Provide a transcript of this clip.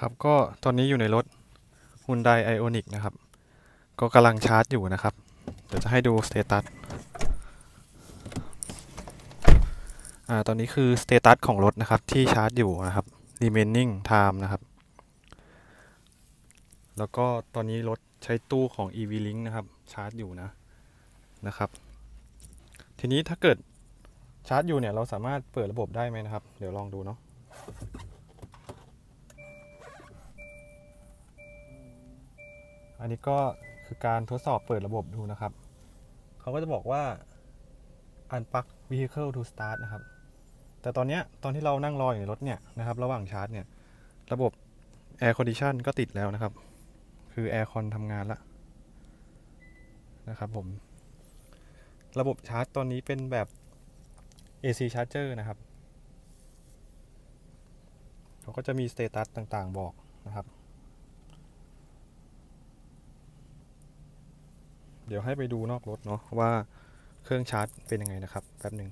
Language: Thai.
ครับก็ตอนนี้อยู่ในรถ Hyundai Ioniq นะครับ ก็กำลังชาร์จอยู่นะครับ เดี๋ยวจะให้ดูสเตตัสอ่าตอนนี้คือสเตตัสของรถนะครับที่ชาร์จอยู่นะครับ remaining time นะครับ แล้วก็ตอนนี้รถใช้ตู้ของ EV Link นะครับ ชาร์จอยู่นะนะครับ ทีนี้ถ้าเกิดชาร์จอยู่เนี่ยเราสามารถเปิดระบบได้ไหมนะครับ เดี๋ยวลองดูเนาะ อันนี้ก็คือการทดสอบเปิดระบบดูนะครับ เขาก็จะบอกว่า unplug vehicle to start นะครับ แต่ตอนนี้ตอนที่เรานั่งรออยู่ในรถเนี่ยนะครับ ระหว่างชาร์จเนี่ย ระบบ air condition ก็ติดแล้วนะครับ คือ air con ทำงานละนะครับผม ระบบชาร์จตอนนี้เป็นแบบ AC charger นะครับ เขาก็จะมีสเตตัสต่างๆบอกนะครับ เดี๋ยวให้ไปดูนอกรถเนาะว่าเครื่องชาร์จเป็นยังไงนะครับแป๊บหนึ่ง